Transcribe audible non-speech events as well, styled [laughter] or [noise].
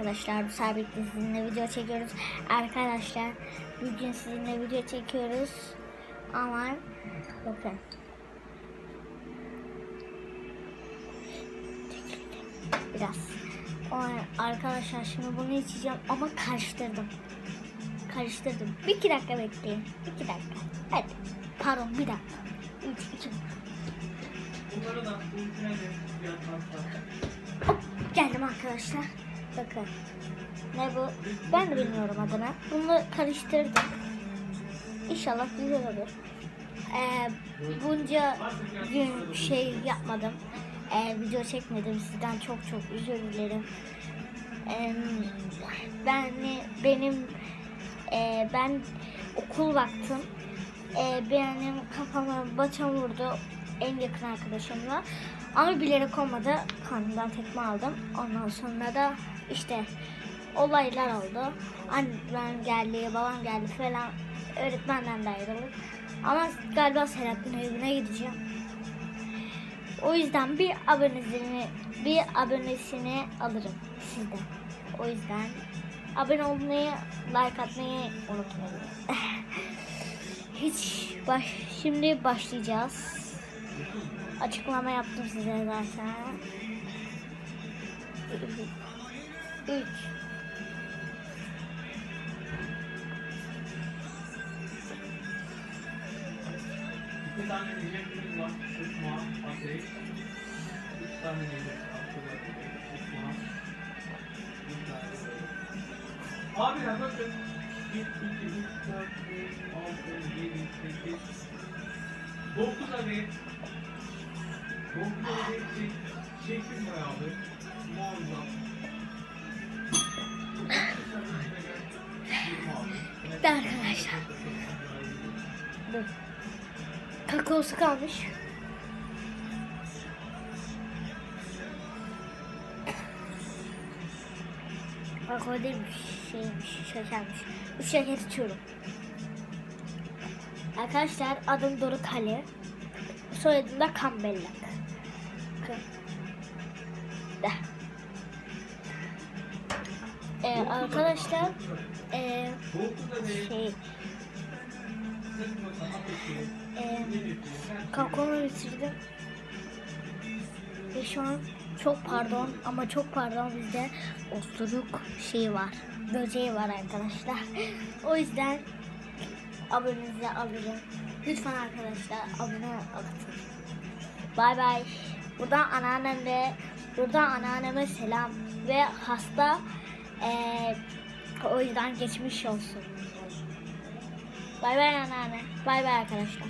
arkadaşlar. Bu sabitle sizinle video çekiyoruz. Arkadaşlar bugün sizinle video çekiyoruz. Ama bakın. Biraz. O, arkadaşlar şimdi bunu içeceğim ama karıştırdım. Karıştırdım. Bir iki dakika bekleyin. İki dakika. Hadi. Pardon bir dakika. Üç, iki. Bunları da geldim arkadaşlar. Bakın. Ne bu? Ben de bilmiyorum adını. Bunu karıştırdım. İnşallah güzel olur. Ee, bunca gün şey yapmadım. Ee, video çekmedim. Sizden çok çok özür dilerim. Ee, ben benim e, ben okul baktım. Ee, benim kafama bata vurdu en yakın arkadaşımla. Ama bilerek olmadı. Karnımdan tekme aldım. Ondan sonra da işte olaylar oldu. Annem geldi, babam geldi falan. Öğretmenden de ayrıldık. Ama galiba Selahattin evine gideceğim. O yüzden bir abonesini bir abonesini alırım sizden. O yüzden abone olmayı, like atmayı unutmayın. [laughs] Hiç baş şimdi başlayacağız. Açıklama yaptım size zaten. 3 İki tane yiyeceklerimiz var. Sıkma, ateş. Üç tane. Bir tane böyle. Abiler bakın. 1, 2, 3, 4, 5, 6, 7, 8, 9 adet. 9 adet çek, çekim bayağı. Muazzam. Bitti arkadaşlar. Kakaosu kalmış. Kakao değilmiş, şeymiş, şekermiş. Üç şeker içiyorum. Arkadaşlar adım Doruk Ali. Soyadım da Kambellak. Bakın. De. Ee, arkadaşlar ee, şey ee, kakaomu bitirdim. Ve şu an çok pardon ama çok pardon bizde osuruk şeyi var. Böceği var arkadaşlar. [laughs] O yüzden abonenizi alırım. Lütfen arkadaşlar abone olun. Bay bay. Buradan anneannemle buradan anneanneme selam ve hasta eee, o yüzden geçmiş olsun. Bay bay anneanne. Bay bay arkadaşlar.